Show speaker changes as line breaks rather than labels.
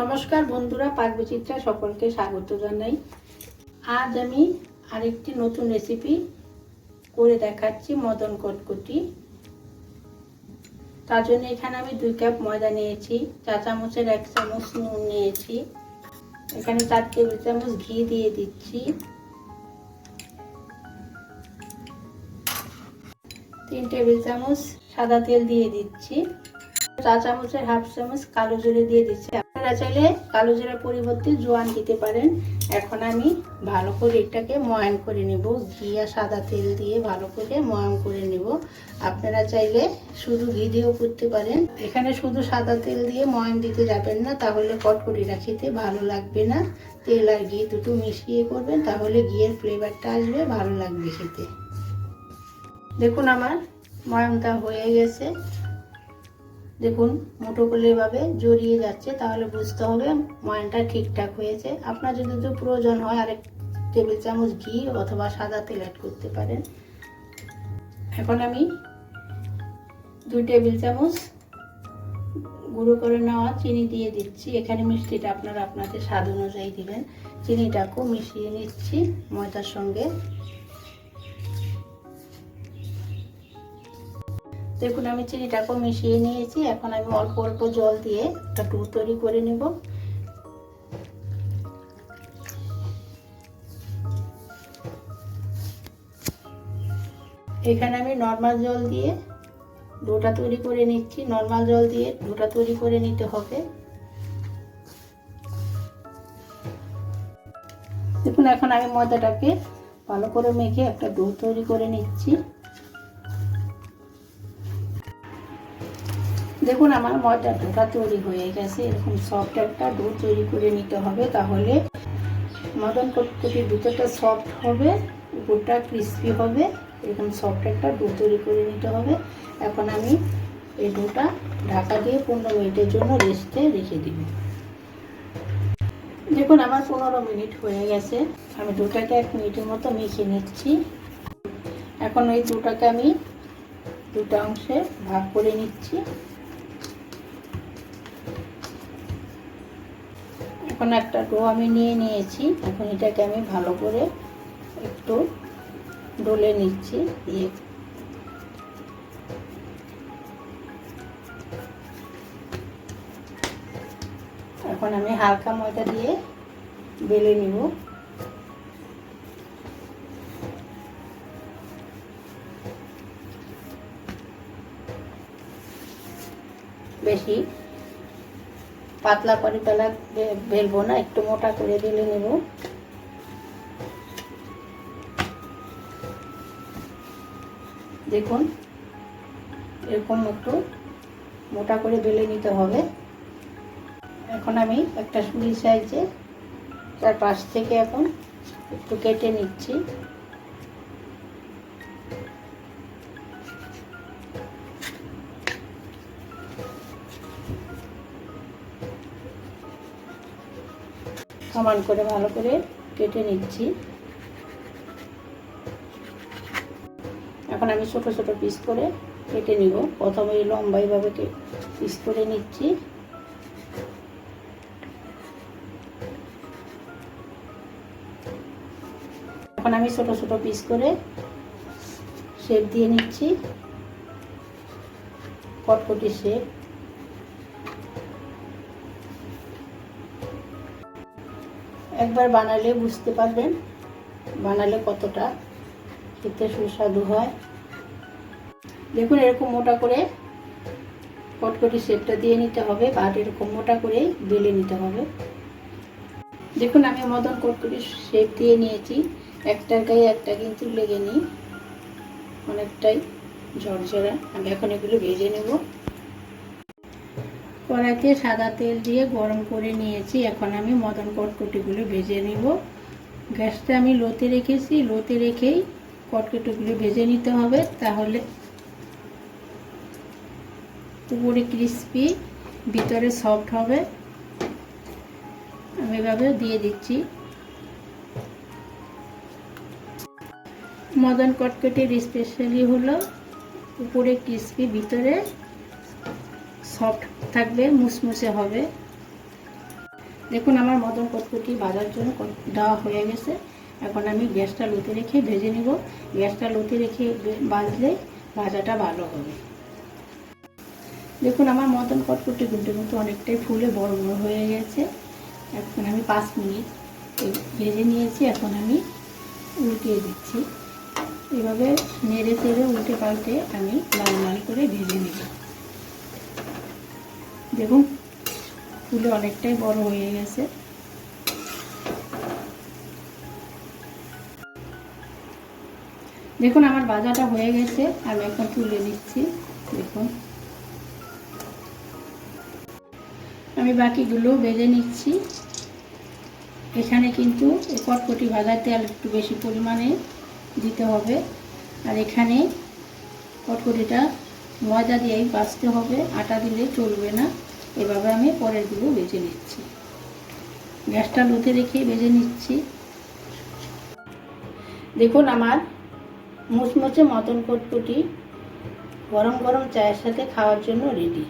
নমস্কার বন্ধুরা পাকবিচিত্রা সকলকে স্বাগত জানাই। আজ আমি আরেকটি নতুন রেসিপি করে দেখাচ্ছি, মদন কটকটি। তার জন্য এখানে আমি দুই কাপ ময়দা নিয়েছি, চা চামচের এক চামচ নুন নিয়েছি। এখানে চার টেবিল চামচ ঘি দিয়ে দিচ্ছি। তিন টেবিল চামচ সাদা তেল দিয়ে দিচ্ছি। চা চামচের হাফ চামচ কালো জিরে দিয়ে দিচ্ছি। আপনারা চাইলে কালো জিরার পরিবর্তে জোয়ান দিতে পারেন। এখন আমি ভালো করে এটাকে ময়ান করে নেব। ঘি আর সাদা তেল দিয়ে ভালো করে ময়ান করে নেব। আপনারা চাইলে শুধু ঘি দিয়েও করতে পারেন। এখানে শুধু সাদা তেল দিয়ে ময়ান দিতে যাবেন না, তাহলে কটকটিটা খেতে ভালো লাগবে না। তেল আর ঘি দুটো মিশিয়ে করবেন, তাহলে ঘিয়ের ফ্লেভারটা আসবে, ভালো লাগবে খেতে। দেখুন আমার ময়ানটা হয়ে গেছে। দেখুন মুঠো করলে এভাবে জড়িয়ে যাচ্ছে, তাহলে বুঝতে হবে ময়ানটা ঠিকঠাক হয়েছে। আপনার যদি তো প্রয়োজন হয়, আরেক টেবিল চামচ ঘি অথবা সাদা তেল অ্যাড করতে পারেন। এখন আমি দুই টেবিল চামচ গুঁড়ো করে নেওয়া চিনি দিয়ে দিচ্ছি। এখানে মিষ্টিটা আপনারা আপনাদের স্বাদ অনুযায়ী দিবেন। চিনিটাকেও মিশিয়ে নিচ্ছি ময়দার সঙ্গে। দেখুন, আমি চিনিটাকেও মিশিয়ে নিয়েছি। এখন আমি অল্প অল্প জল দিয়ে একটা ডো তৈরি করে নেব। এখানে আমি নর্মাল জল দিয়ে ডোটা তৈরি করে নিচ্ছি। নর্মাল জল দিয়ে ডোটা তৈরি করে নিতে হবে। দেখুন, এখন আমি ময়দাটাকে ভালো করে মেখে একটা ডো তৈরি করে নিচ্ছি। দেখুন, আমার ময়দার ডোটা তৈরি হয়ে গেছে। এরকম সফট একটা ডো তৈরি করে নিতে হবে, তাহলে মটন কটকটির ভিতরটা সফট হবে, উপরটা ক্রিস্পি হবে। এরকম সফট একটা ডো তৈরি করে নিতে হবে। এখন আমি এই ডোটা ঢাকা দিয়ে পনেরো মিনিটের জন্য রেস্টে রেখে দিব। দেখুন, আমার পনেরো মিনিট হয়ে গেছে। আমি ডোটাকে এক মিনিটের মতো মেখে নিচ্ছি। এখন ওই ডোটাকে আমি দুটা অংশে ভাগ করে নিচ্ছি। এখন একটা ডো আমি নিয়ে নিয়েছি। এখন এটাকে আমি ভালো করে একটু ডলে নিচ্ছি দিয়ে। এখন আমি হালকা ময়দা দিয়ে বেলে নিব। বেশি পাতলা করে বেলা বেলবো না, একটু মোটা করে বেলে নেব। দেখুন, এরকম একটু মোটা করে বেলে নিতে হবে। এখন আমি একটা সুরি সাইজে তার পাশ থেকে এখন একটু কেটে নিচ্ছি। সমান করে ভালো করে কেটে নিচ্ছি। এখন আমি ছোট ছোট পিস করে কেটে নিব। প্রথমে লম্বা এইভাবে পিস করে নিচ্ছি। এখন আমি ছোট ছোট পিস করে শেপ দিয়ে নিচ্ছি। কটকটি শেপ একবার বানালে বুঝতে পারবেন, বানালে কতটা, খেতে সুস্বাদু হয়। দেখুন এরকম মোটা করে কটকটি শেপটা দিয়ে নিতে হবে, আর এরকম মোটা করেই বেলে নিতে হবে। দেখুন আমি মদন কটকটি শেপ দিয়ে নিয়েছি, একটার গায়ে একটা কিন্তু লেগে নিই, অনেকটাই ঝরঝরা। আমি এখন এগুলো ভেজে নেব। কড়াইতে সাদা তেল দিয়ে গরম করে নিয়েছি। এখন আমি মদন কটকটিগুলো ভেজে নেব। গ্যাসটা আমি লোতে রেখেছি। লোতে রেখেই কটকটিগুলো ভেজে নিতে হবে। তাহলে উপরে ক্রিস্পি, ভিতরে সফট হবে। আমি এভাবে দিয়ে দিচ্ছি। মদন কটকটির স্পেশালি হলো উপরে ক্রিস্পি, ভিতরে সফট থাকবে, মুসমুসে হবে। দেখুন আমার মটন কটকুটি বাজার জন্য দেওয়া হয়ে গেছে। এখন আমি গ্যাসটা লুতে রেখে ভেজে নিব। গ্যাসটা লুতে রেখে বাজলে ভাজাটা ভালো হবে। দেখুন আমার মটন কটকুটি কিন্তু কিন্তু অনেকটাই ফুলে বড় বড় হয়ে গেছে। এখন আমি পাঁচ মিনিট ভেজে নিয়েছি, এখন আমি উল্টিয়ে দিচ্ছি। এভাবে নেড়ে চেড়ে উল্টে পাল্টে আমি লাল লাল করে ভেজে নেব। দেখুন, ফুলে অনেকটাই বড় হয়ে গেছে। দেখুন, আমার ভাজাটা হয়ে গেছে, আমি এখন তুলে নিচ্ছি, দেখুন। আমি বাকিগুলো বেজে নিচ্ছি। এখানে কিন্তু কটকটি ভাজার তেল একটু বেশি পরিমাণে দিতে হবে। আর এখানে কটকটিটা ময়দা দিয়েই বাছতে হবে, আটা দিলে চলবে না। এভাবে আমি পরেরগুলো বেজে নিচ্ছি। গ্যাসটা লুতে রেখে বেজে নিচ্ছি। দেখুন আমার মুচমুচে মতন কটকটি গরম গরম চায়ের সাথে খাওয়ার জন্য রেডি